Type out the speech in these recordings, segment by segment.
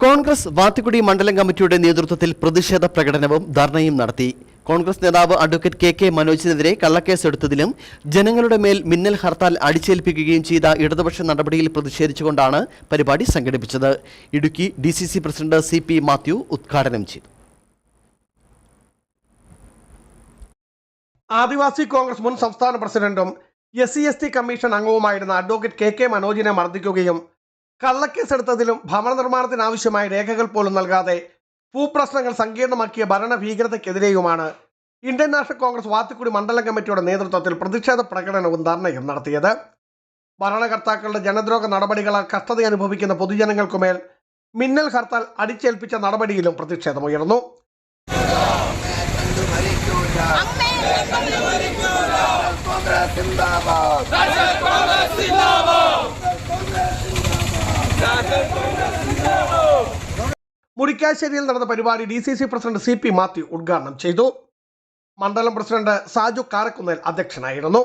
കോൺഗ്രസ് വാത്തിക്കുടി മണ്ഡലം കമ്മിറ്റിയുടെ നേതൃത്വത്തിൽ പ്രതിഷേധ പ്രകടനവും ധർണയും നടത്തി. കോൺഗ്രസ് നേതാവ് അഡ്വക്കേറ്റ് കെ കെ മനോജിനെതിരെ കള്ളക്കേസ് എടുത്തതിലും ജനങ്ങളുടെ മേൽ മിന്നൽ ഹർത്താൽ അടിച്ചേൽപ്പിക്കുകയും ചെയ്ത ഇടതുപക്ഷ നടപടിയിൽ പ്രതിഷേധിച്ചുകൊണ്ടാണ് പരിപാടി സംഘടിപ്പിച്ചത്. Idukki D C C president C P Mathew ഉദ്ഘാടനം ചെയ്തു. ആദിവാസി കോൺഗ്രസ് മുൻ സംസ്ഥാന പ്രസിഡന്റും S C S T commission അംഗവുമായിരുന്ന advocate K K മനോജിനെ മർദ്ദിക്കുകയും കള്ളക്കേസെടുത്തതിലും ഭവന നിർമ്മാണത്തിനാവശ്യമായ രേഖകൾ പോലും നൽകാതെ ഭൂപ്രശ്നങ്ങൾ സങ്കീർണമാക്കിയ ഭരണ ഭീകരതയ്ക്കെതിരെയുമാണ് ഇന്ത്യൻ നാഷണൽ കോൺഗ്രസ് വാത്തിക്കുടി മണ്ഡലം കമ്മിറ്റിയുടെ നേതൃത്വത്തിൽ പ്രതിഷേധ പ്രകടനവും ധർണയും നടത്തിയത് ഭരണകർത്താക്കളുടെ ജനദ്രോഹ നടപടികളാൽ കഷ്ടത അനുഭവിക്കുന്ന പൊതുജനങ്ങൾക്കുമേൽ മിന്നൽ ഹർത്താൽ അടിച്ചേൽപ്പിച്ച നടപടിയിലും പ്രതിഷേധമുയർന്നു മുരിക്കാശ്ശേരിയിൽ നടന്ന പരിപാടി D C C president C P Mathew ഉദ്ഘാടനം ചെയ്തു. മണ്ഡലം പ്രസിഡന്റ് സാജു കാരക്കുന്നേൽ അധ്യക്ഷനായിരുന്നു.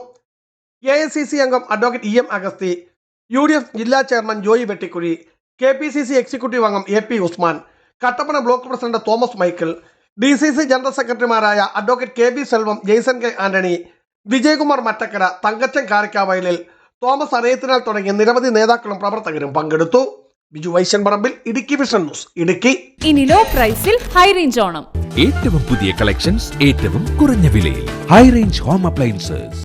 എ ഐ സി സി അംഗം advocate E M Augusthy U D F ജില്ലാ chairman Joy Vettikuzhy K P C C executive അംഗം A P Usman Kattappana block president Thomas Michael D C C general സെക്രട്ടറിമാരായ advocate K B Selvam Jaison K Antony Vijayakumar Mattakkara Thankachan Karakkavayalil Thomas Arayathinal തുടങ്ങിയ നിരവധി നേതാക്കളും പ്രവർത്തകരും പങ്കെടുത്തു. Biju Vaishan Parambil Idukki vision news Idukki. ഇനി low പ്രൈസിൽ high range Onam. ഏറ്റവും പുതിയ കളക്ഷൻസ് ഏറ്റവും കുറഞ്ഞ വിലയിൽ. High range home appliances